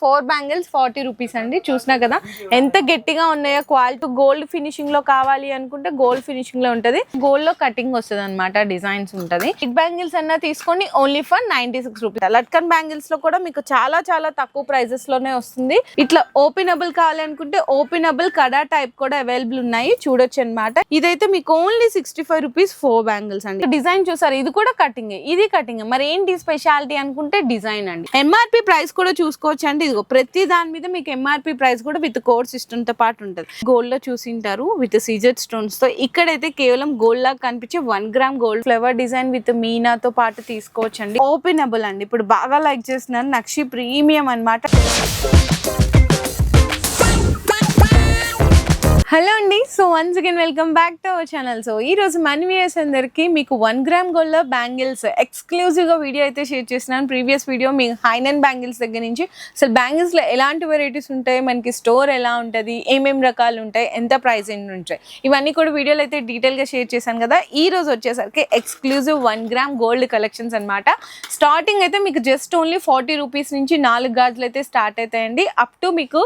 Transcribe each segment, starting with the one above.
Four bangles forty rupees అండి. చూసినా కదా ఎంత గట్టిగా ఉన్నాయో క్వాలిటీ గోల్డ్ ఫినిషింగ్లో కావాలి అనుకుంటే గోల్డ్ ఫినిషింగ్లో ఉంటది. గోల్డ్లో కటింగ్ వస్తుంది అనమాట డిజైన్స్ ఉంటది. బిగ్ బ్యాంగిల్స్ అన్న తీసుకోండి only for ninety six rupees latkan బ్యాంగిల్స్లో కూడా మీకు చాలా చాలా తక్కువ ప్రైజెస్లోనే వస్తుంది. ఇట్లా ఓపెనబుల్ కావాలి అనుకుంటే ఓపెనబుల్ కడా టైప్ కూడా అవైలబుల్ ఉన్నాయి. చూడొచ్చు అనమాట ఇదైతే మీకు only sixty five rupees four bangles అండి. డిజైన్ చూసారు ఇది కూడా కటింగ్ ఇది కటింగ్ మరి ఏంటి స్పెషాలిటీ అనుకుంటే డిజైన్ అండి. ఎంఆర్పి ప్రైస్ కూడా చూసుకోవచ్చు అండి ఇదిగో ప్రతి దాని మీద మీకు ఎంఆర్పి ప్రైస్ కూడా విత్ కోడ్ సిస్టమ్తో పాటు ఉంటుంది. గోల్డ్లో చూసింటారు విత్ సీజర్ స్టోన్స్తో. ఇక్కడైతే కేవలం గోల్డ్ లాగా కనిపించే one gram gold flower design with మీనాతో పాటు తీసుకోవచ్చు అండి ఓపెనబుల్ అండి. ఇప్పుడు బాగా లైక్ చేస్తున్నారు నక్షి ప్రీమియం అన్నమాట. హలో అండి. So once again welcome back to our channel so ఈ రోజు మనీ వ్యూయర్స్ అందరికి మీకు వన్ గ్రామ్ గోల్డ్లో బ్యాంగిల్స్ ఎక్స్క్లూజివ్గా వీడియో అయితే షేర్ చేస్తున్నాను. ప్రీవియస్ వీడియో మీ హైనన్ బ్యాంగిల్స్ దగ్గర నుంచి. అసలు బ్యాంగిల్స్లో ఎలాంటి వెరైటీస్ ఉంటాయి? మనకి స్టోర్ ఎలా ఉంటుంది? ఏమేమి రకాలు ఉంటాయి? ఎంత ప్రైస్ ఎన్ని ఉంటాయి? ఇవన్నీ కూడా వీడియోలు అయితే డీటెయిల్గా షేర్ చేశాను కదా. ఈ రోజు వచ్చేసరికి exclusive one gram gold collections అనమాట స్టార్టింగ్ అయితే మీకు జస్ట్ ఓన్లీ ఫార్టీ రూపీస్ నుంచి నాలుగు గాజులు అయితే స్టార్ట్ అవుతాయండి. అప్ టు మీకు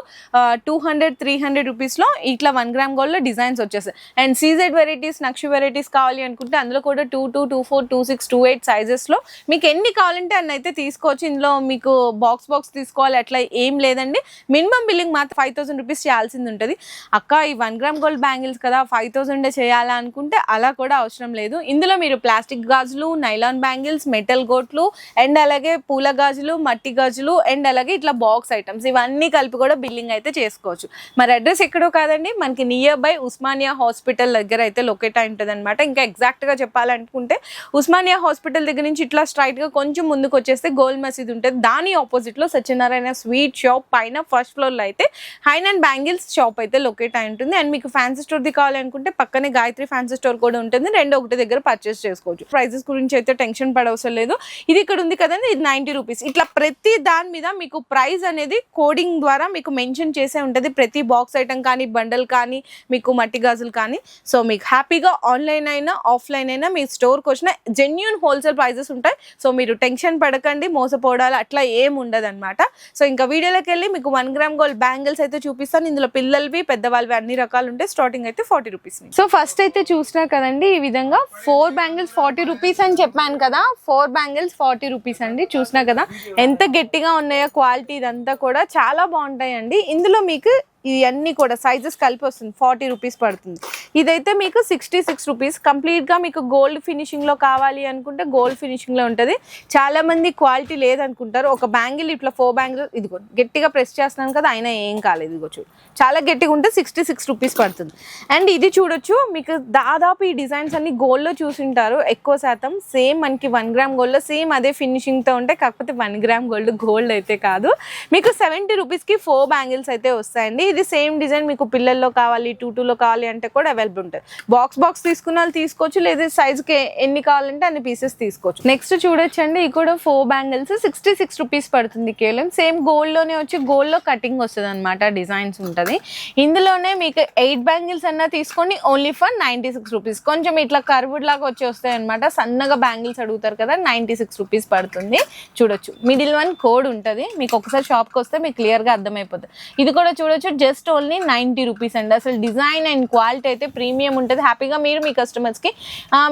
టూ హండ్రెడ్ త్రీ హండ్రెడ్ రూపీస్లో ఇట్లా వన్ గ్రామ్ గోల్డ్లో డిజైన్స్ వచ్చేస్తాయి. And CZ varieties nakshi varieties కావాలి అనుకుంటే అందులో కూడా two two two four two six two eight సైజెస్లో మీకు ఎన్ని కావాలంటే అన్న అయితే తీసుకోవచ్చు. ఇందులో మీకు బాక్స్ బాక్స్ తీసుకోవాలి. అట్లా ఏం లేదండి. మినిమం బిల్లింగ్ మాత్రం ఫైవ్ థౌసండ్ రూపీస్ చేయాల్సింది ఉంటుంది. అక్క ఈ వన్ గ్రామ్ గోల్డ్ బ్యాంగిల్స్ కదా ఫైవ్ థౌసండ్ చేయాలా అనుకుంటే అలా కూడా అవసరం లేదు. ఇందులో మీరు ప్లాస్టిక్ గాజులు నైలాన్ బ్యాంగిల్స్ మెటల్ గోట్లు అండ్ అలాగే పూల గాజులు మట్టి గాజులు అండ్ అలాగే ఇట్లా బాక్స్ ఐటమ్స్ ఇవన్నీ కలిపి కూడా బిల్లింగ్ అయితే చేసుకోవచ్చు. మరి అడ్రస్ ఎక్కడో కాదండి. మనకి నియర్ బై ఉస్మానియా హాస్పిటల్ దగ్గర అయితే లొకేట్ అయి ఉంటుంది అనమాట ఇంకా ఎగ్జాక్ట్గా చెప్పాలనుకుంటే ఉస్మానియా హాస్పిటల్ దగ్గర నుంచి ఇట్లా స్ట్రైట్గా కొంచెం ముందుకు వచ్చేస్తే గోల్ మసీద్ ఉంటుంది. దాని ఆపోజిట్లో లో సత్యనారాయణ స్వీట్ షాప్ పైన ఫస్ట్ ఫ్లోర్లో అయితే హైన్ అండ్ బ్యాంగిల్స్ షాప్ అయితే లొకేట్ అయి ఉంటుంది. అండ్ మీకు ఫ్యాన్సీ స్టోర్ది కావాలనుకుంటే పక్కనే గాయత్రి ఫ్యాన్సీ స్టోర్ కూడా ఉంటుంది. రెండు ఒకటి దగ్గర పర్చేస్ చేసుకోవచ్చు. ప్రైజెస్ గురించి అయితే టెన్షన్ పడవసరం లేదు. ఇది ఇక్కడ ఉంది కదండి ఇది నైంటీ రూపీస్ ఇట్లా ప్రతి దాని మీద మీకు ప్రైస్ అనేది కోడింగ్ ద్వారా మీకు మెన్షన్ చేసే ఉంటుంది. ప్రతి బాక్స్ ఐటమ్ కానీ బండల్ కానీ మీకు మట్టి గాజులు కానీ. సో మీకు హ్యాపీగా ఆన్లైన్ అయినా ఆఫ్లైన్ అయినా మీ స్టోర్కి వచ్చిన జెన్యున్ హోల్సేల్ ప్రైజెస్ ఉంటాయి. సో మీరు టెన్షన్ పడకండి మోసపోవడాలు అట్లా ఏం ఉండదు అనమాట సో ఇంకా వీడియోలోకి వెళ్ళి మీకు వన్ గ్రామ్ గోల్డ్ బ్యాంగిల్స్ అయితే చూపిస్తాను. ఇందులో పిల్లలవి పెద్దవాళ్ళవి అన్ని రకాలు ఉంటాయి స్టార్టింగ్ అయితే ఫార్టీ రూపీస్ సో ఫస్ట్ అయితే చూసినా కదండి ఈ విధంగా ఫోర్ బ్యాంగిల్స్ ఫార్టీ రూపీస్ అని చెప్పాను కదా. ఫోర్ బ్యాంగిల్స్ ఫార్టీ రూపీస్ అండి చూసినా కదా. ఎంత గట్టిగా ఉన్నాయో క్వాలిటీ ఇదంతా కూడా చాలా బాగుంటాయండి. ఇందులో మీకు ఇవన్నీ కూడా సైజెస్ కలిపి వస్తుంది ఫార్టీ రూపీస్ పడుతుంది. ఇదైతే మీకు సిక్స్టీ సిక్స్ రూపీస్ కంప్లీట్గా మీకు గోల్డ్ ఫినిషింగ్లో కావాలి అనుకుంటే గోల్డ్ ఫినిషింగ్లో ఉంటుంది. చాలామంది క్వాలిటీ లేదనుకుంటారు. ఒక బ్యాంగిల్ ఇట్లా ఫోర్ బ్యాంగిల్ ఇదిగో గట్టిగా ప్రెస్ చేస్తున్నాను కదా అయినా ఏం కాలేదు. ఇదిగో చూడు. చాలా గట్టిగా ఉంటే సిక్స్టీ సిక్స్ రూపీస్ పడుతుంది. అండ్ ఇది చూడొచ్చు మీకు దాదాపు ఈ డిజైన్స్ అన్ని గోల్డ్లో చూసింటారు. ఎక్కువ శాతం సేమ్ మనకి వన్ గ్రామ్ గోల్డ్లో సేమ్ అదే ఫినిషింగ్తో ఉంటాయి కాకపోతే వన్ గ్రామ్ గోల్డ్ గోల్డ్ అయితే కాదు. మీకు సెవెంటీ రూపీస్కి ఫోర్ బ్యాంగిల్స్ అయితే వస్తాయండి. ఇది సేమ్ డిజైన్ మీకు పిల్లల్లో కావాలి టూ టూలో కావాలి అంటే కూడా అవైలబుల్ ఉంటుంది. బాక్స్ బాక్స్ తీసుకున్న వాళ్ళు తీసుకోవచ్చు లేదా సైజ్కి ఎన్ని కావాలంటే అన్ని పీసెస్ తీసుకోవచ్చు. నెక్స్ట్ చూడొచ్చండి ఇది కూడా four bangles sixty six rupees పడుతుంది కేవలం. సేమ్ గోల్డ్లోనే వచ్చి గోల్డ్లో కటింగ్ వస్తుంది అనమాట డిజైన్స్ ఉంటుంది. ఇందులోనే మీకు ఎయిట్ బ్యాంగిల్స్ అన్నా తీసుకోండి only for ninety six rupees కొంచెం ఇట్లా కర్వుడ్ లాగా వచ్చి వస్తాయి అనమాట సన్నగా బ్యాంగిల్స్ అడుగుతారు కదా నైంటీ సిక్స్ రూపీస్ పడుతుంది. చూడొచ్చు. మిడిల్ వన్ కోడ్ ఉంటుంది మీకు ఒకసారి షాప్కి వస్తే మీకు క్లియర్గా అర్థమైపోతుంది. ఇది కూడా చూడొచ్చు జస్ట్ ఓన్లీ నైంటీ రూపీస్ అండి. అసలు డిజైన్ అండ్ క్వాలిటీ అయితే ప్రీమియం ఉంటుంది. హ్యాపీగా మీరు మీ కస్టమర్స్కి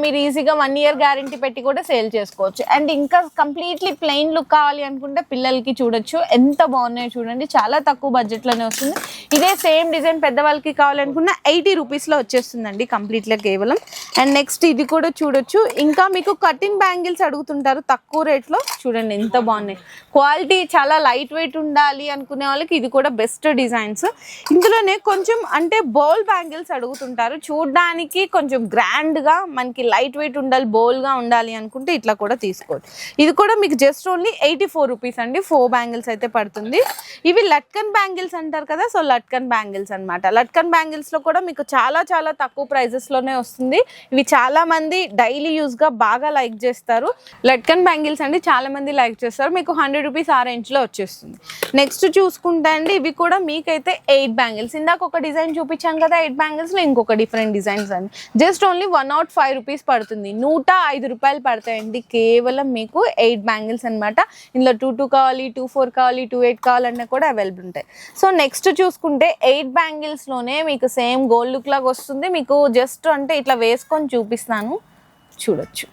మీరు ఈజీగా వన్ ఇయర్ గ్యారంటీ పెట్టి కూడా సేల్ చేసుకోవచ్చు. అండ్ ఇంకా కంప్లీట్లీ ప్లెయిన్ లుక్ కావాలి అనుకుంటే పిల్లలకి చూడొచ్చు. ఎంత బాగున్నాయో చూడండి. చాలా తక్కువ బడ్జెట్లోనే వస్తుంది. ఇదే సేమ్ డిజైన్ పెద్దవాళ్ళకి కావాలనుకున్న ఎయిటీ రూపీస్లో వచ్చేస్తుందండి కంప్లీట్గా కేవలం. అండ్ నెక్స్ట్ ఇది కూడా చూడొచ్చు. ఇంకా మీకు కటింగ్ బ్యాంగిల్స్ అడుగుతుంటారు తక్కువ రేట్లో చూడండి ఎంత బాగున్నాయి. క్వాలిటీ చాలా లైట్ వెయిట్ ఉండాలి అనుకునే వాళ్ళకి ఇది కూడా బెస్ట్ డిజైన్స్ ఇందులోనే కొంచెం అంటే బౌల్ బ్యాంగిల్స్ అడుగుతుంటారు. చూడడానికి కొంచెం గ్రాండ్గా మనకి లైట్ వెయిట్ ఉండాలి బౌల్గా ఉండాలి అనుకుంటే ఇట్లా కూడా తీసుకోవచ్చు. ఇది కూడా మీకు just only eighty four rupees అండి. ఫోర్ బ్యాంగిల్స్ అయితే పడుతుంది. ఇవి లట్కన్ బ్యాంగిల్స్ అంటారు కదా సో లట్కన్ బ్యాంగిల్స్ అన్నమాట. లట్కన్ బ్యాంగిల్స్లో కూడా మీకు చాలా చాలా తక్కువ ప్రైజెస్లోనే వస్తుంది. ఇవి చాలామంది డైలీ యూస్గా బాగా లైక్ చేస్తారు. లట్కన్ బ్యాంగిల్స్ అండి చాలామంది లైక్ చేస్తారు. మీకు హండ్రెడ్ రూపీస్ ఆ రేంజ్లో వచ్చేస్తుంది. నెక్స్ట్ చూసుకుంటే అండి ఇవి కూడా మీకైతే ఎయిట్ బ్యాంగిల్స్ ఇందాక ఒక డిజైన్ చూపించాం కదా ఎయిట్ బ్యాంగిల్స్లో ఇంకొక డిఫరెంట్ డిజైన్స్ అండి just only one nought five rupees పడుతుంది. నూట ఐదు రూపాయలు పడతాయండి. కేవలం మీకు ఎయిట్ బ్యాంగిల్స్ అనమాట ఇందులో టూ టూ కావాలి టూ ఫోర్ కావాలి టూ ఎయిట్ కావాలన్నా కూడా అవైలబుల్ ఉంటాయి. సో నెక్స్ట్ చూసుకుంటే ఎయిట్ బ్యాంగిల్స్లోనే మీకు సేమ్ గోల్డ్ లుక్ లాగా వస్తుంది. మీకు జస్ట్ అంటే ఇట్లా వేసుకొని చూపిస్తాను. చూడొచ్చు.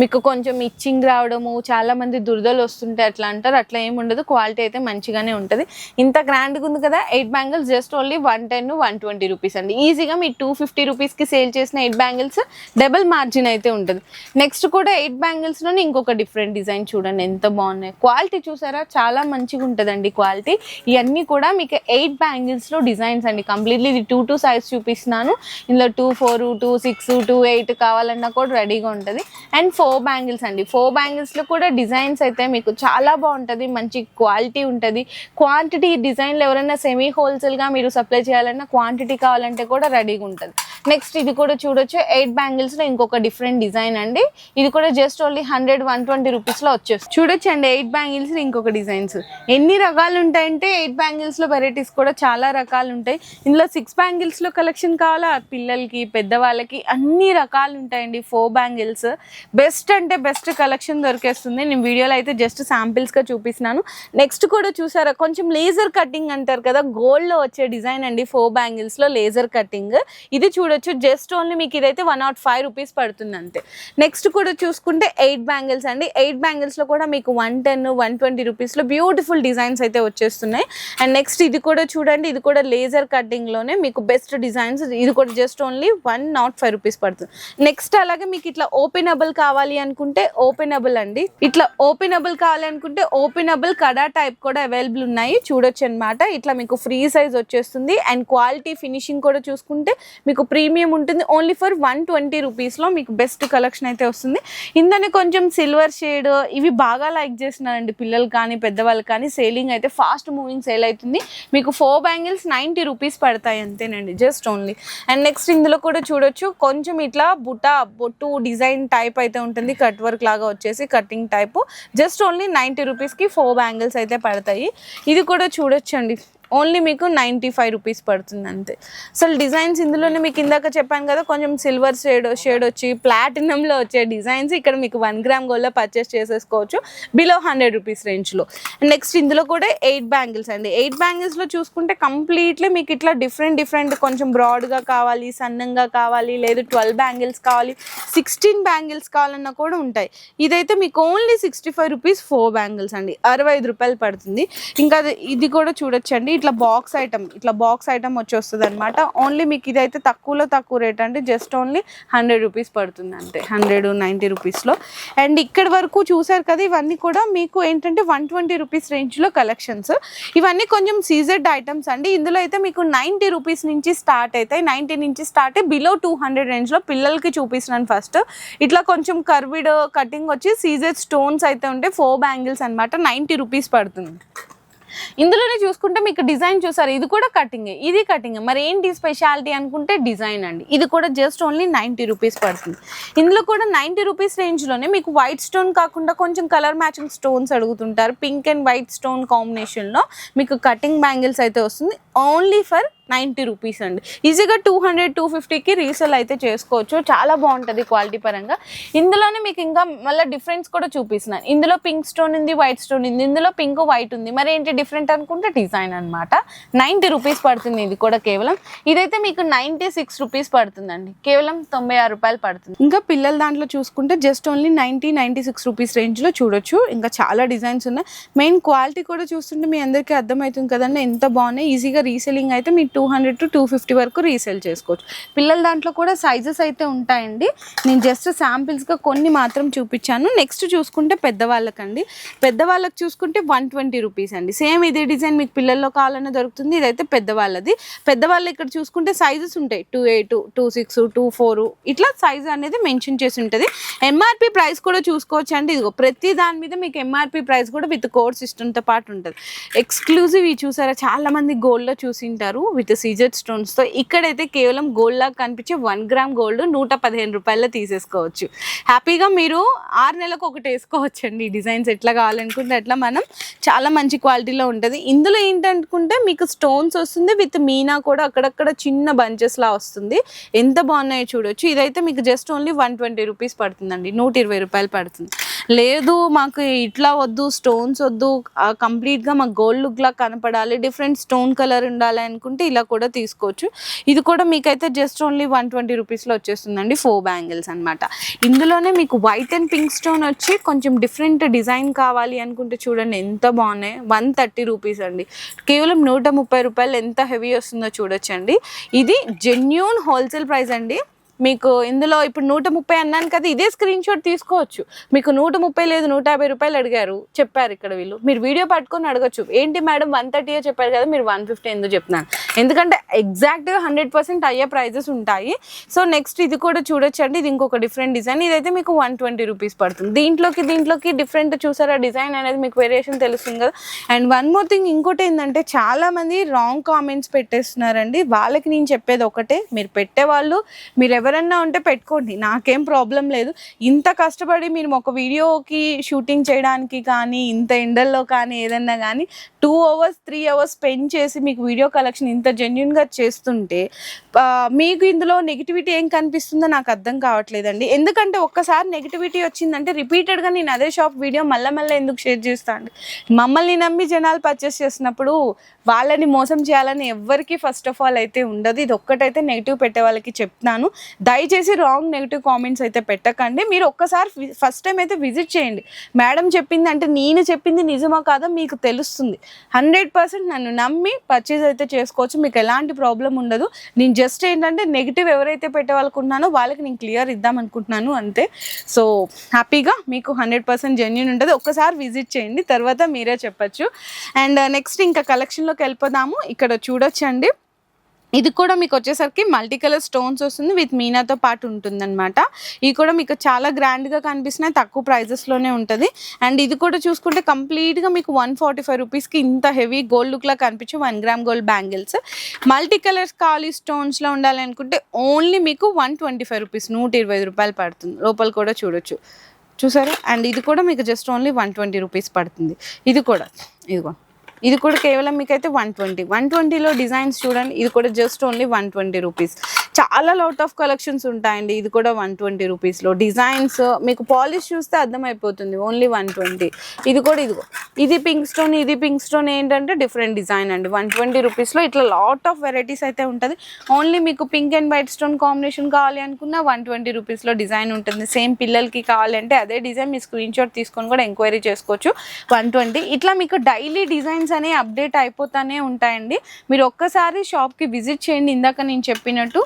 మీకు కొంచెం ఇచ్చింగ్ రావడము చాలా మంది దురదలు వస్తుంటే అట్లా అంటారు. అట్లా ఏమి ఉండదు. క్వాలిటీ అయితే మంచిగానే ఉంటుంది. ఇంత గ్రాండ్గా ఉంది కదా eight bangles just only one ten one twenty rupees అండి. ఈజీగా మీ టూ ఫిఫ్టీ రూపీస్కి సేల్ చేసిన ఎయిట్ బ్యాంగిల్స్ డబుల్ మార్జిన్ అయితే ఉంటుంది. నెక్స్ట్ కూడా ఎయిట్ బ్యాంగిల్స్లోనే ఇంకొక డిఫరెంట్ డిజైన్ చూడండి. ఎంత బాగున్నాయి. క్వాలిటీ చూసారా? చాలా మంచిగా ఉంటుందండి క్వాలిటీ ఇవన్నీ కూడా మీకు ఎయిట్ బ్యాంగిల్స్లో డిజైన్స్ అండి. కంప్లీట్లీ ఇది టూ టూ సైజ్ చూపిస్తున్నాను. ఇందులో two four two six two eight కావాలన్నా కూడా రెడీగా ఉంటుంది. అండ్ ఫోర్ ఫోర్ బ్యాంగిల్స్ అండి. ఫోర్ బ్యాంగిల్స్లో కూడా డిజైన్స్ అయితే మీకు చాలా బాగుంటుంది. మంచి క్వాలిటీ ఉంటుంది. క్వాంటిటీ డిజైన్లు ఎవరైనా సెమీ హోల్సేల్గా మీరు సప్లై చేయాలన్నా క్వాంటిటీ కావాలంటే కూడా రెడీగా ఉంటుంది. నెక్స్ట్ ఇది కూడా చూడొచ్చు. ఎయిట్ బ్యాంగిల్స్లో ఇంకొక డిఫరెంట్ డిజైన్ అండి. ఇది కూడా just only hundred one twenty రూపీస్లో వచ్చేస్తుంది. చూడొచ్చు అండి ఎయిట్ బ్యాంగిల్స్ ఇంకొక డిజైన్స్ ఎన్ని రకాలు ఉంటాయంటే ఎయిట్ బ్యాంగిల్స్లో వెరైటీస్ కూడా చాలా రకాలు ఉంటాయి. ఇందులో సిక్స్ బ్యాంగిల్స్లో కలెక్షన్ కావాలా? పిల్లలకి పెద్దవాళ్ళకి అన్ని రకాలు ఉంటాయండి ఫోర్ బ్యాంగిల్స్ బెస్ట్ అంటే బెస్ట్ కలెక్షన్ దొరికేస్తుంది. నేను వీడియోలో అయితే జస్ట్ శాంపిల్స్గా చూపిస్తున్నాను. నెక్స్ట్ కూడా చూసారా? కొంచెం లేజర్ కటింగ్ అంటారు కదా గోల్డ్లో వచ్చే డిజైన్ అండి. ఫోర్ బ్యాంగిల్స్లో లేజర్ కటింగ్ ఇది చూడొచ్చు. జస్ట్ ఓన్లీ మీకు ఇదైతే వన్ నాట్ ఫైవ్ రూపీస్ పడుతుంది అంతే. నెక్స్ట్ కూడా చూసుకుంటే ఎయిట్ బ్యాంగిల్స్ అండి. ఎయిట్ బ్యాంగిల్స్లో కూడా మీకు వన్ టెన్ వన్ ట్వంటీ రూపీస్లో బ్యూటిఫుల్ డిజైన్స్ అయితే వచ్చేస్తున్నాయి. అండ్ నెక్స్ట్ ఇది కూడా చూడండి. ఇది కూడా లేజర్ కటింగ్లోనే మీకు బెస్ట్ డిజైన్స్ ఇది కూడా just only one nought five rupees పడుతుంది. నెక్స్ట్ అలాగే మీకు ఇట్లా ఓపెనబుల్ కావాలి అనుకుంటే ఓపెనబుల్ అండి. ఇట్లా ఓపెనబుల్ కావాలి అనుకుంటే ఓపెనబుల్ కడా టైప్ కూడా అవైలబుల్ ఉన్నాయి. చూడొచ్చు అనమాట ఇట్లా మీకు ఫ్రీ సైజ్ వచ్చేస్తుంది. అండ్ క్వాలిటీ ఫినిషింగ్ కూడా చూసుకుంటే మీకు ప్రీమియం ఉంటుంది. ఓన్లీ ఫర్ వన్ ట్వంటీ రూపీస్లో మీకు బెస్ట్ కలెక్షన్ అయితే వస్తుంది. ఇందనే కొంచెం సిల్వర్ షేడ్ ఇవి బాగా లైక్ చేస్తున్నారండి పిల్లలు కానీ పెద్దవాళ్ళు కానీ. సేలింగ్ అయితే ఫాస్ట్ మూవింగ్ సేల్ అవుతుంది. మీకు ఫోర్ బ్యాంగిల్స్ నైంటీ రూపీస్ పడతాయి అంతేనండి జస్ట్ ఓన్లీ అండ్ నెక్స్ట్ ఇందులో కూడా చూడొచ్చు. కొంచెం ఇట్లా బుట్ట బొట్టు డిజైన్ టైప్ అయితే ఉంటుంది. కట్ వర్క్ లాగా వచ్చేసి cutting type just only ninety రూపీస్కి ఫోర్ బ్యాంగిల్స్ అయితే పడతాయి. ఇది కూడా చూడొచ్చండి. ఓన్లీ మీకు నైంటీ ఫైవ్ రూపీస్ పడుతుంది అంతే. అసలు డిజైన్స్ ఇందులోనే మీకు ఇందాక చెప్పాను కదా కొంచెం సిల్వర్ షేడ్ షేడ్ వచ్చి ప్లాటినంలో వచ్చే డిజైన్స్ ఇక్కడ మీకు వన్ గ్రామ్ గోల్డ్లో పర్చేస్ చేసేసుకోవచ్చు. బిలో హండ్రెడ్ రూపీస్ రేంజ్లో నెక్స్ట్ ఇందులో కూడా ఎయిట్ బ్యాంగిల్స్ అండి. ఎయిట్ బ్యాంగిల్స్లో చూసుకుంటే కంప్లీట్లీ మీకు ఇట్లా డిఫరెంట్ డిఫరెంట్ కొంచెం బ్రాడ్గా కావాలి సన్నంగా కావాలి లేదు ట్వెల్వ్ బ్యాంగిల్స్ కావాలి సిక్స్టీన్ బ్యాంగిల్స్ కావాలన్నా కూడా ఉంటాయి. ఇదైతే మీకు only sixty five rupees four bangles అండి. అరవై ఐదు రూపాయలు పడుతుంది. ఇంకా అది- ఇది కూడా చూడొచ్చండి. ఇట్లా బాక్స్ ఐటమ్ ఇట్లా బాక్స్ ఐటమ్ వచ్చి వస్తుంది అనమాట ఓన్లీ మీకు ఇదైతే తక్కువలో తక్కువ రేట్ అంటే జస్ట్ ఓన్లీ హండ్రెడ్ రూపీస్ పడుతుంది అంతే. హండ్రెడ్ నైంటీ రూపీస్లో అండ్ ఇక్కడ వరకు చూసారు కదా ఇవన్నీ కూడా మీకు ఏంటంటే వన్ ట్వంటీ రూపీస్ రేంజ్లో కలెక్షన్స్ ఇవన్నీ కొంచెం సీజెడ్ ఐటమ్స్ అండి. ఇందులో అయితే మీకు నైంటీ రూపీస్ నుంచి స్టార్ట్ అవుతాయి నైంటీ నుంచి స్టార్ట్ బిలో టూ హండ్రెడ్ రేంజ్లో పిల్లలకి చూపిస్తున్నాను ఫస్ట్ ఇట్లా కొంచెం కర్విడ్ కటింగ్ వచ్చి సీజెడ్ స్టోన్స్ అయితే ఉంటే ఫోర్ బ్యాంగిల్స్ అనమాట నైంటీ రూపీస్ పడుతుంది. ఇందులోనే చూసుకుంటే మీకు డిజైన్ చూసారు. ఇది కూడా కటింగ్. ఇది కటింగ్. మరి ఏంటి స్పెషాలిటీ అనుకుంటే డిజైన్ అండి. ఇది కూడా జస్ట్ ఓన్లీ నైంటీ రూపీస్ పడుతుంది. ఇందులో కూడా నైంటీ రూపీస్ రేంజ్లోనే మీకు వైట్ స్టోన్ కాకుండా కొంచెం కలర్ మ్యాచింగ్ స్టోన్స్ అడుగుతుంటారు. పింక్ అండ్ వైట్ స్టోన్ కాంబినేషన్లో మీకు కటింగ్ బ్యాంగిల్స్ అయితే వస్తుంది. ఓన్లీ ఫర్ నైంటీ రూపీస్ అండి. ఈజీగా టూ హండ్రెడ్ టూ ఫిఫ్టీకి రీసేల్ అయితే చేసుకోవచ్చు. చాలా బాగుంటుంది క్వాలిటీ పరంగా. ఇందులోనే మీకు ఇంకా మళ్ళీ డిఫరెన్స్ కూడా చూపిస్తున్నాను ఇందులో పింక్ స్టోన్ ఉంది వైట్ స్టోన్ ఉంది ఇందులో పింక్ వైట్ ఉంది. మరి ఏంటి డిఫరెంట్ అనుకుంటే డిజైన్ అనమాట నైంటీ రూపీస్ పడుతుంది ఇది కూడా కేవలం. ఇదైతే మీకు నైంటీ సిక్స్ రూపీస్ పడుతుందండి. కేవలం తొంభై ఆరు రూపాయలు పడుతుంది. ఇంకా పిల్లల దాంట్లో చూసుకుంటే just only ninety ninety six rupees రేంజ్లో చూడొచ్చు. ఇంకా చాలా డిజైన్స్ ఉన్నాయి. మెయిన్ క్వాలిటీ కూడా చూస్తుంటే మీ అందరికీ అర్థమవుతుంది కదండి. ఎంత బాగున్నాయి. ఈజీగా రీసెలింగ్ అయితే మీ two hundred to two fifty వరకు రీసేల్ చేసుకోవచ్చు. పిల్లల దాంట్లో కూడా సైజెస్ అయితే ఉంటాయండి. నేను జస్ట్ శాంపిల్స్గా కొన్ని మాత్రం చూపించాను. నెక్స్ట్ చూసుకుంటే పెద్దవాళ్ళకండి. పెద్దవాళ్ళకి చూసుకుంటే వన్ ట్వంటీ రూపీస్ అండి. సేమ్ ఇదే డిజైన్ మీకు పిల్లల్లో కావాలన్నా దొరుకుతుంది. ఇదైతే పెద్దవాళ్ళది. పెద్దవాళ్ళు ఇక్కడ చూసుకుంటే సైజెస్ ఉంటాయి. Two eight two six two four ఇట్లా సైజ్ అనేది మెన్షన్ చేసి ఉంటుంది. ఎంఆర్పి ప్రైస్ కూడా చూసుకోవచ్చు అండి ఇదిగో ప్రతి దాని మీద మీకు ఎంఆర్పి ప్రైస్ కూడా విత్ కోడ్ సిస్టమ్తో పాటు ఉంటుంది. ఎక్స్క్లూజివ్ ఇవి చూసారా? చాలా మంది గోల్డ్లో చూసింటారు. విత్ సీజర్ సీజెడ్ స్టోన్స్తో ఇక్కడైతే కేవలం గోల్డ్ లాగా కనిపించే వన్ గ్రామ్ గోల్డ్ నూట పదిహేను రూపాయల్లో తీసేసుకోవచ్చు. హ్యాపీగా మీరు ఆరు నెలలకు ఒకటి వేసుకోవచ్చండి. అండి డిజైన్స్ ఎట్లా కావాలనుకుంటే అట్లా మనం చాలా మంచి క్వాలిటీలో ఉంటుంది. ఇందులో ఏంటనుకుంటే మీకు స్టోన్స్ వస్తుంది విత్ మీనా కూడా అక్కడక్కడ చిన్న బంచెస్ లా వస్తుంది. ఎంత బాగున్నాయో చూడొచ్చు. ఇదైతే మీకు just only one twenty rupees పడుతుందండి. నూట ఇరవై రూపాయలు పడుతుంది. లేదు మాకు ఇట్లా వద్దు స్టోన్స్ వద్దు కంప్లీట్గా మాకు గోల్డ్ లుక్లా కనపడాలి డిఫరెంట్ స్టోన్ కలర్ ఉండాలి అనుకుంటే ఇలా కూడా తీసుకోవచ్చు. ఇది కూడా మీకైతే జస్ట్ ఓన్లీ వన్ ట్వంటీ రూపీస్లో వచ్చేస్తుందండి ఫోర్ బ్యాంగిల్స్ అనమాట ఇందులోనే మీకు వైట్ అండ్ పింక్ స్టోన్ వచ్చి కొంచెం డిఫరెంట్ డిజైన్ కావాలి అనుకుంటే చూడండి ఎంత బాగున్నాయి. వన్ థర్టీ రూపీస్ అండి. కేవలం నూట ముప్పై రూపాయలు ఎంత హెవీ వస్తుందో చూడొచ్చండి. ఇది జెన్యూన్ హోల్సేల్ ప్రైస్ అండి. మీకు ఇందులో ఇప్పుడు నూట ముప్పై అన్నాను కదా ఇదే స్క్రీన్ షాట్ తీసుకోవచ్చు. మీకు నూట ముప్పై లేదు నూట యాభై రూపాయలు అడిగారు చెప్పారు ఇక్కడ వీళ్ళు. మీరు వీడియో పట్టుకొని అడగచ్చు. ఏంటి మేడం వన్ థర్టీయో చెప్పారు కదా మీరు వన్ ఫిఫ్టీ ఎందుకు చెప్తున్నాను ఎందుకంటే ఎగ్జాక్ట్గా హండ్రెడ్ పర్సెంట్ అయ్యే ప్రైజెస్ ఉంటాయి. సో నెక్స్ట్ ఇది కూడా చూడొచ్చు అండి ఇది ఇంకొక డిఫరెంట్ డిజైన్ ఇదైతే మీకు వన్ ట్వంటీ రూపీస్ పడుతుంది. దీంట్లోకి దీంట్లోకి డిఫరెంట్ చూసారా? డిజైన్ అనేది మీకు వేరియేషన్ తెలుస్తుంది కదా. అండ్ వన్ మోర్ థింగ్ ఇంకోటి ఏంటంటే చాలామంది రాంగ్ కామెంట్స్ పెట్టేస్తున్నారండి. వాళ్ళకి నేను చెప్పేది ఒకటే మీరు పెట్టేవాళ్ళు మీరు ఎవరన్నా ఉంటే పెట్టుకోండి. నాకేం ప్రాబ్లం లేదు. ఇంత కష్టపడి మీరు ఒక వీడియోకి షూటింగ్ చేయడానికి కానీ ఇంత ఎండల్లో కానీ ఏదన్నా కానీ two hours three hours spend చేసి మీకు వీడియో కలెక్షన్ ఇంత జెన్యున్గా చేస్తుంటే మీకు ఇందులో నెగిటివిటీ ఏం కనిపిస్తుందో నాకు అర్థం కావట్లేదండి. ఎందుకంటే ఒక్కసారి నెగిటివిటీ వచ్చిందంటే రిపీటెడ్గా నేను అదే షాప్ వీడియో మళ్ళీ మళ్ళీ ఎందుకు షేర్ చేస్తాను? మమ్మల్ని నమ్మి జనాలు పర్చేస్ చేసినప్పుడు వాళ్ళని మోసం చేయాలని ఎవ్వరికి ఫస్ట్ ఆఫ్ ఆల్ అయితే ఉండదు. ఇది ఒక్కటైతే నెగిటివ్ పెట్టే వాళ్ళకి చెప్తున్నాను. దయచేసి రాంగ్ నెగిటివ్ కామెంట్స్ అయితే పెట్టకండి. మీరు ఒక్కసారి ఫస్ట్ టైం అయితే విజిట్ చేయండి. మేడం చెప్పింది అంటే నేను చెప్పింది నిజమా కాదో మీకు తెలుస్తుంది. హండ్రెడ్ పర్సెంట్ నన్ను నమ్మి పర్చేజ్ అయితే చేసుకోవచ్చు. మీకు ఎలాంటి ప్రాబ్లం ఉండదు. నేను జస్ట్ ఏంటంటే నెగిటివ్ ఎవరైతే పెట్టవాలనుకుంటున్నానో వాళ్ళకి నేను క్లియర్ ఇద్దాం అనుకుంటున్నాను అంతే. సో హ్యాపీగా మీకు హండ్రెడ్ పర్సెంట్ జెన్యున్ ఉంటుంది. ఒక్కసారి విజిట్ చేయండి. తర్వాత మీరే చెప్పచ్చు. అండ్ uh, నెక్స్ట్ ఇంకా కలెక్షన్లోకి వెళ్ళిపోదాము. ఇక్కడ చూడొచ్చండి. ఇది కూడా మీకు వచ్చేసరికి మల్టీ కలర్ స్టోన్స్ వస్తుంది విత్ మీనాతో పాటు ఉంటుందన్నమాట. ఇది కూడా మీకు చాలా గ్రాండ్గా కనిపిస్తున్నాయి తక్కువ ప్రైజెస్లోనే ఉంటుంది. అండ్ ఇది కూడా చూసుకుంటే కంప్లీట్గా మీకు వన్ ఫార్టీ ఫైవ్ రూపీస్కి ఇంత హెవీ గోల్డ్ లుక్లా కనిపించే one gram gold bangles. Multi colours ఖాళీ స్టోన్స్లో ఉండాలి అనుకుంటే ఓన్లీ మీకు వన్ ట్వంటీ ఫైవ్ రూపీస్ నూట ఇరవై రూపాయలు పడుతుంది. లోపల కూడా చూడొచ్చు. చూసారా? అండ్ ఇది కూడా మీకు just only one twenty rupees పడుతుంది. ఇది కూడా ఇదిగో. ఇది కూడా కేవలం మీకైతే వన్ ట్వంటీ వన్ ట్వంటీలో డిజైన్స్ చూడండి ఇది కూడా just only one twenty rupees చాలా లాట్ ఆఫ్ కలెక్షన్స్ ఉంటాయండి. ఇది కూడా వన్ ట్వంటీ రూపీస్లో డిజైన్స్ మీకు పాలిష్ చూస్తే అర్థమైపోతుంది. ఓన్లీ వన్ ట్వంటీ ఇది కూడా ఇదిగో. ఇది పింక్ స్టోన్ ఇది పింక్ స్టోన్ ఏంటంటే డిఫరెంట్ డిజైన్ అండి. వన్ ట్వంటీ రూపీస్లో ఇట్లా లాట్ ఆఫ్ వెరైటీస్ అయితే ఉంటుంది. ఓన్లీ మీకు pink and white stone combination కావాలి అనుకున్న వన్ ట్వంటీ రూపీస్లో డిజైన్ ఉంటుంది. సేమ్ పిల్లలకి కావాలంటే అదే డిజైన్ మీ స్క్రీన్ షాట్ తీసుకొని కూడా ఎంక్వైరీ చేసుకోవచ్చు. వన్ ట్వంటీ ఇట్లా మీకు డైలీ డిజైన్స్ అనేవి అప్డేట్ అయిపోతానే ఉంటాయండి. మీరు ఒక్కసారి షాప్కి విజిట్ చేయండి. ఇందాక నేను చెప్పినట్టు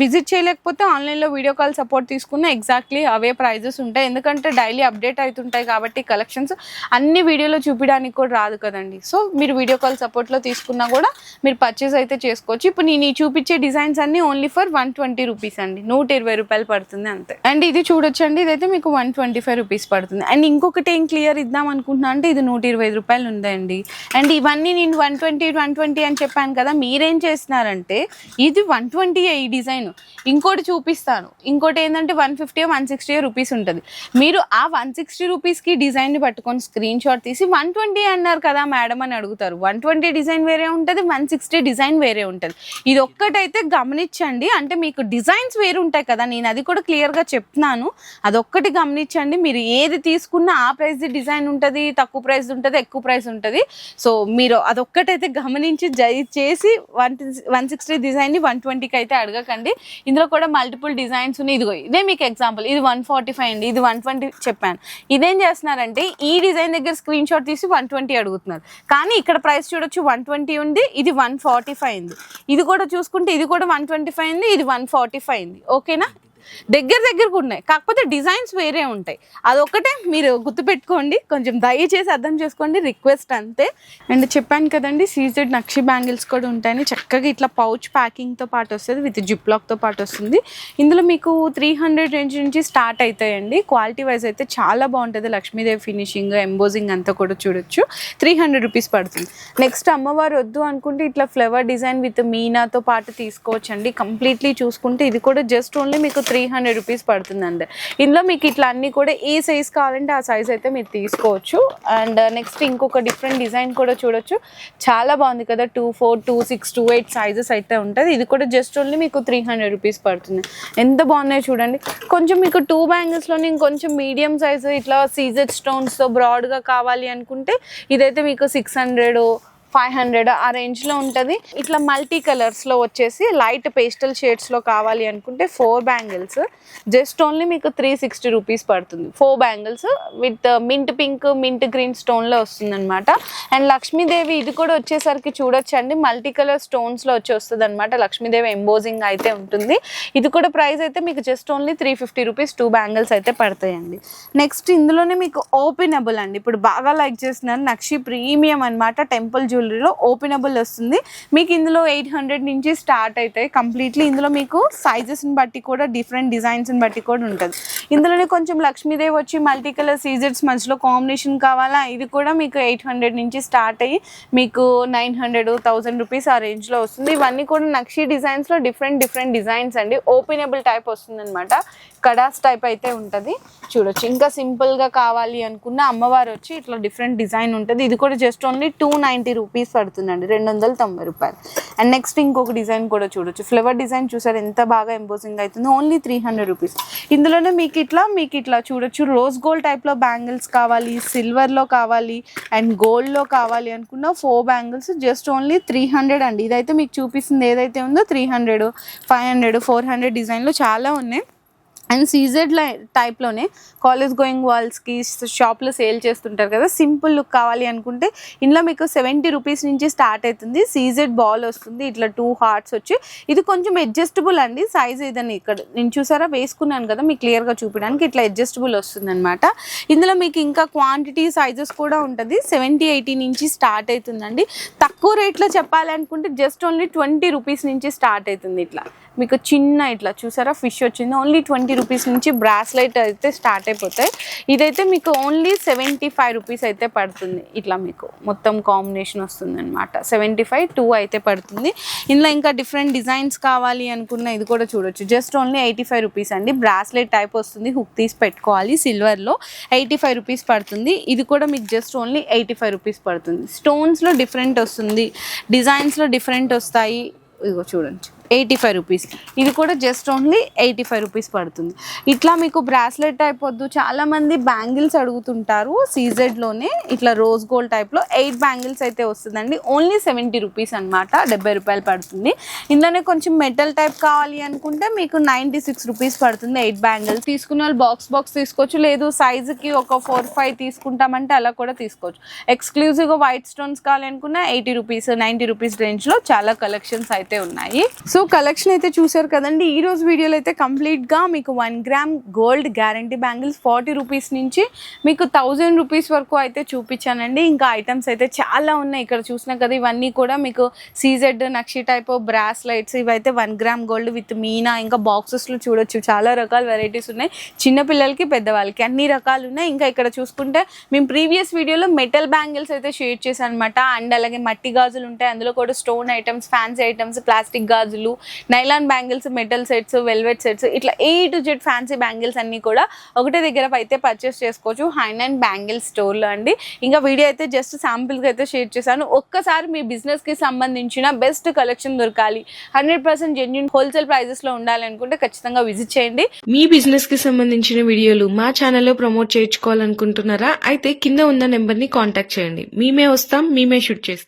విజిట్ చేయలేకపోతే ఆన్లైన్లో వీడియో కాల్ సపోర్ట్ తీసుకున్న ఎగ్జాక్ట్లీ అవే ప్రైజెస్ ఉంటాయి. ఎందుకంటే డైలీ అప్డేట్ అవుతుంటాయి కాబట్టి కలెక్షన్స్ అన్ని వీడియోలో చూపించడానికి కూడా రాదు కదండి. సో మీరు వీడియో కాల్ సపోర్ట్లో తీసుకున్నా కూడా మీరు పర్చేస్ అయితే చేసుకోవచ్చు. ఇప్పుడు నేను ఈ చూపించే డిజైన్స్ అన్ని only for one twenty rupees అండి. నూట ఇరవై రూపాయలు పడుతుంది అంతే. అండ్ ఇది చూడొచ్చండి ఇదైతే మీకు వన్ ట్వంటీ ఫైవ్ రూపీస్ పడుతుంది. అండ్ ఇంకొకటి ఏం క్లియర్ ఇద్దాం అనుకుంటున్నా అంటే ఇది నూట ఇరవై ఐదు రూపాయలు ఉందండి. అండ్ ఇవన్నీ నేను వన్ ట్వంటీ వన్ ట్వంటీ అని చెప్పాను కదా మీరేం చేస్తున్నారంటే ఇది వన్ ట్వంటీ ఈ డిజైన్. ఇంకోటి చూపిస్తాను. ఇంకోటి ఏంటంటే one fifty one sixty rupees ఉంటుంది. మీరు ఆ వన్ సిక్స్టీ రూపీస్కి డిజైన్ని పట్టుకొని స్క్రీన్ షాట్ తీసి వన్ ట్వంటీ అన్నారు కదా మేడం అని అడుగుతారు. వన్ ట్వంటీ డిజైన్ వేరే ఉంటుంది వన్ సిక్స్టీ డిజైన్ వేరే ఉంటుంది. ఇది ఒక్కటైతే గమనించండి. అంటే మీకు డిజైన్స్ వేరు ఉంటాయి కదా నేను అది కూడా క్లియర్గా చెప్తున్నాను. అదొక్కటి గమనించండి. మీరు ఏది తీసుకున్నా ఆ ప్రైస్ డిజైన్ ఉంటుంది తక్కువ ప్రైస్ ఉంటుంది ఎక్కువ ప్రైస్ ఉంటుంది. సో మీరు అదొక్కటైతే గమనించి చేసి వన్ వన్ సిక్స్టీ డిజైన్ని వన్ ట్వంటీకి అయితే అడగకండి. ఇందులో కూడా మల్టిపుల్ డిజైన్స్ ఉన్నాయి. ఇదిగో ఇదే మీకు ఎగ్జాంపుల్ ఇది వన్ ఫార్టీ ఫైవ్ అండి. ఇది వన్ ట్వంటీ చెప్పాను. ఇదేం చేస్తున్నారంటే ఈ డిజైన్ దగ్గర స్క్రీన్ షాట్ తీసి వన్ ట్వంటీ అడుగుతున్నారు. కానీ ఇక్కడ ప్రైస్ చూడొచ్చు వన్ ట్వంటీ ఉంది ఇది వన్ ఫార్టీ ఫైవ్ ఉంది. ఇది కూడా చూసుకుంటే ఇది కూడా వన్ ట్వంటీ ఫైవ్ ఉంది ఇది వన్ ఫార్టీ ఫైవ్ ఉంది ఓకేనా దగ్గర దగ్గరకు ఉన్నాయి. కాకపోతే డిజైన్స్ వేరే ఉంటాయి. అదొక్కటే మీరు గుర్తుపెట్టుకోండి. కొంచెం దయచేసి అర్థం చేసుకోండి. రిక్వెస్ట్ అంతే. అండ్ చెప్పాను కదండి సీజెడ్ నక్షి బ్యాంగిల్స్ కూడా ఉంటాయని చక్కగా ఇట్లా పౌచ్ ప్యాకింగ్తో పాటు వస్తుంది విత్ జిప్ లాక్తో పాటు వస్తుంది. ఇందులో మీకు త్రీ హండ్రెడ్ రేంజ్ నుంచి స్టార్ట్ అవుతాయండి. క్వాలిటీ వైజ్ అయితే చాలా బాగుంటుంది. లక్ష్మీదేవి ఫినిషింగ్ ఎంబోజింగ్ అంతా కూడా చూడొచ్చు. త్రీ హండ్రెడ్ రూపీస్ పడుతుంది. నెక్స్ట్ అమ్మవారు వద్దు అనుకుంటే ఇట్లా ఫ్లవర్ డిజైన్ విత్ మీనాతో పాటు తీసుకోవచ్చండి. కంప్లీట్లీ చూసుకుంటే ఇది కూడా జస్ట్ ఓన్లీ మీకు త్రీ హండ్రెడ్ రూపీస్ పడుతుందండి. ఇందులో మీకు ఇట్లా అన్ని కూడా ఏ సైజ్ కావాలంటే ఆ సైజ్ అయితే మీరు తీసుకోవచ్చు. అండ్ నెక్స్ట్ uh, ఇంకొక డిఫరెంట్ డిజైన్ కూడా చూడొచ్చు. చాలా బాగుంది కదా two four two six two eight sizes అయితే ఉంటుంది. ఇది కూడా జస్ట్ ఓన్లీ మీకు త్రీ హండ్రెడ్ రూపీస్ పడుతుంది. ఎంత బాగున్నాయో చూడండి. కొంచెం మీకు టూ బ్యాంగిల్స్లోనే ఇంకొంచెం మీడియం సైజ్ ఇట్లా సీజెడ్ స్టోన్స్తో బ్రాడ్గా కావాలి అనుకుంటే ఇదైతే మీకు సిక్స్ హండ్రెడ్ ఫైవ్ హండ్రెడ్ ఆ రేంజ్లో ఉంటుంది. ఇట్లా మల్టీ కలర్స్లో వచ్చేసి లైట్ పేస్టల్ షేడ్స్లో కావాలి అనుకుంటే ఫోర్ బ్యాంగిల్స్. జస్ట్ ఓన్లీ మీకు త్రీ సిక్స్టీ రూపీస్ పడుతుంది. Four bangles with mint pink mint green స్టోన్లో వస్తుంది అనమాట అండ్ లక్ష్మీదేవి ఇది కూడా వచ్చేసరికి చూడొచ్చండి. మల్టీ కలర్ స్టోన్స్లో వచ్చి వస్తుంది అనమాట లక్ష్మీదేవి ఎంబోజింగ్ అయితే ఉంటుంది. ఇది కూడా ప్రైస్ అయితే మీకు just only three fifty rupees two bangles అయితే పడతాయండి. నెక్స్ట్ ఇందులోనే మీకు ఓపెనబుల్ అండి. ఇప్పుడు బాగా లైక్ చేస్తున్నారు నక్షి ప్రీమియం అనమాట టెంపుల్ జ్యువెలరీలో ఓపెనబుల్ వస్తుంది. మీకు ఇందులో ఎయిట్ హండ్రెడ్ నుంచి స్టార్ట్ అవుతాయి. కంప్లీట్లీ ఇందులో మీకు సైజెస్ని బట్టి కూడా డిఫరెంట్ డిజైన్స్ని బట్టి కూడా ఉంటుంది. ఇందులోనే కొంచెం లక్ష్మీదేవి వచ్చి మల్టీ కలర్ సీజర్స్ మధ్యలో కాంబినేషన్ కావాలా? ఇది కూడా మీకు ఎయిట్ హండ్రెడ్ నుంచి స్టార్ట్ అయ్యి మీకు నైన్ హండ్రెడ్ థౌసండ్ రూపీస్ ఆ రేంజ్లో వస్తుంది. ఇవన్నీ కూడా నక్షి డిజైన్స్లో డిఫరెంట్ డిఫరెంట్ డిజైన్స్ అండి. ఓపెనబుల్ టైప్ వస్తుందన్నమాట. కడాస్ టైప్ అయితే ఉంటుంది. చూడొచ్చు. ఇంకా సింపుల్గా కావాలి అనుకున్న అమ్మవారు వచ్చి ఇట్లా డిఫరెంట్ డిజైన్ ఉంటుంది. ఇది కూడా just only two ninety rupees rupees పడుతుందండి. రెండు వందల తొంభై రూపాయలు. అండ్ నెక్స్ట్ ఇంకొక డిజైన్ కూడా చూడొచ్చు. ఫ్లవర్ డిజైన్ చూసారు ఎంత బాగా ఎంబోసింగ్ అవుతుంది ఓన్లీ త్రీ హండ్రెడ్ రూపీస్ ఇందులోనే మీకు ఇట్లా మీకు ఇట్లా చూడొచ్చు. రోజ్ గోల్డ్ టైప్లో బ్యాంగిల్స్ కావాలి సిల్వర్లో కావాలి అండ్ గోల్డ్లో కావాలి అనుకున్న four bangles just only three hundred అండి. ఇదైతే మీకు చూపిస్తుంది ఏదైతే ఉందో three hundred five hundred four hundred డిజైన్లో చాలా ఉన్నాయి. అండ్ సీజెడ్ లై టైప్లోనే కాలేజ్ గోయింగ్ వాల్స్కి షాప్లో సేల్ చేస్తుంటారు కదా సింపుల్ లుక్ కావాలి అనుకుంటే ఇందులో మీకు సెవెంటీ రూపీస్ నుంచి స్టార్ట్ అవుతుంది. సీజెడ్ బాల్ వస్తుంది ఇట్లా టూ హార్ట్స్ వచ్చి. ఇది కొంచెం అడ్జస్టబుల్ అండి సైజ్ ఏదని ఇక్కడ నేను చూసారా? వేసుకున్నాను కదా మీకు క్లియర్గా చూపించడానికి ఇట్లా అడ్జస్టబుల్ వస్తుంది అనమాట ఇందులో మీకు ఇంకా క్వాంటిటీ సైజెస్ కూడా ఉంటుంది సెవెంటీ ఎయిటీ నుంచి స్టార్ట్ అవుతుందండి. తక్కువ రేట్లో చెప్పాలనుకుంటే జస్ట్ ఓన్లీ ట్వంటీ రూపీస్ నుంచి స్టార్ట్ అవుతుంది ఇట్లా. మీకు చిన్న ఇట్లా చూసారా? ఫిష్ వచ్చింది ఓన్లీ ట్వంటీ రూపీస్ నుంచి బ్రాస్లైట్ అయితే స్టార్ట్ అయిపోతాయి. ఇదైతే మీకు ఓన్లీ సెవెంటీ ఫైవ్ రూపీస్ అయితే పడుతుంది. ఇట్లా మీకు మొత్తం కాంబినేషన్ వస్తుంది అనమాట సెవెంటీ ఫైవ్ టూ అయితే పడుతుంది. ఇందులో ఇంకా డిఫరెంట్ డిజైన్స్ కావాలి అనుకున్న ఇది కూడా చూడొచ్చు. Just only eighty five rupees అండి. బ్రాస్లెట్ టైప్ వస్తుంది. హుక్ తీసి పెట్టుకోవాలి. సిల్వర్లో ఎయిటీ ఫైవ్ రూపీస్ పడుతుంది. ఇది కూడా మీకు just only eighty five rupees పడుతుంది స్టోన్స్లో డిఫరెంట్ వస్తుంది. డిజైన్స్లో డిఫరెంట్ వస్తాయి. ఇదిగో చూడండి. ఎయిటీ ఫైవ్ రూపీస్ ఇది కూడా just only eighty five rupees పడుతుంది. ఇట్లా మీకు బ్రాస్లెట్ టైప్ వద్దు. చాలామంది బ్యాంగిల్స్ అడుగుతుంటారు సీజెడ్లోనే ఇట్లా రోజ్ గోల్డ్ టైప్లో ఎయిట్ బ్యాంగిల్స్ అయితే వస్తుందండి. ఓన్లీ సెవెంటీ రూపీస్ అనమాట డెబ్బై రూపాయలు పడుతుంది. ఇందులోనే కొంచెం మెటల్ టైప్ కావాలి అనుకుంటే మీకు నైంటీ సిక్స్ రూపీస్ పడుతుంది ఎయిట్ బ్యాంగిల్స్ తీసుకున్న వాళ్ళు బాక్స్ బాక్స్ తీసుకోవచ్చు. లేదు సైజుకి ఒక ఫోర్ ఫైవ్ తీసుకుంటామంటే అలా కూడా తీసుకోవచ్చు. ఎక్స్క్లూజివ్గా వైట్ స్టోన్స్ కావాలనుకున్న ఎయిటీ రూపీస్ నైంటీ రూపీస్ రేంజ్లో చాలా కలెక్షన్స్ అయితే ఉన్నాయి. సో కలెక్షన్ అయితే చూసారు కదండి. ఈ రోజు వీడియోలో అయితే కంప్లీట్గా మీకు one gram gold guarantee bangles forty rupees నుంచి మీకు థౌజండ్ రూపీస్ వరకు అయితే చూపించానండి. ఇంకా ఐటమ్స్ అయితే చాలా ఉన్నాయి. ఇక్కడ చూసినా కదా ఇవన్నీ కూడా మీకు CZ nakshi type bracelets ఇవైతే one gram gold with meena ఇంకా బాక్సెస్లో చూడొచ్చు. చాలా రకాల వెరైటీస్ ఉన్నాయి. చిన్నపిల్లలకి పెద్దవాళ్ళకి అన్ని రకాలు ఉన్నాయి. ఇంకా ఇక్కడ చూసుకుంటే మేము ప్రీవియస్ వీడియోలో మెటల్ బ్యాంగిల్స్ అయితే షేర్ చేశాను అనమాట అండ్ అలాగే మట్టి గాజులు ఉంటాయి. అందులో కూడా stone items fancy items plastic గాజులు nylon bangles metal sets velvet sets ఇట్లా A to Z fancy bangles అన్ని కూడా ఒకటే దగ్గర అయితే పర్చేస్ చేసుకోవచ్చు. హైన్ అండ్ బ్యాంగిల్ స్టోర్లో అండి. ఇంకా వీడియో అయితే జస్ట్ శాంపిల్గా అయితే షేర్ చేశాను. ఒక్కసారి మీ బిజినెస్కి సంబంధించిన బెస్ట్ కలెక్షన్ దొరకాలి. హండ్రెడ్ పర్సెంట్ జెన్యున్ హోల్సేల్ ప్రైజెస్లో ఉండాలి అనుకుంటే ఖచ్చితంగా విజిట్ చేయండి. మీ బిజినెస్కి సంబంధించిన వీడియోలు మా ఛానల్లో ప్రమోట్ చేయించుకోవాలనుకుంటున్నారా? అయితే కింద ఉన్న నెంబర్ని కాంటాక్ట్ చేయండి. మేమే వస్తాం మేమే షూట్ చేస్తాం.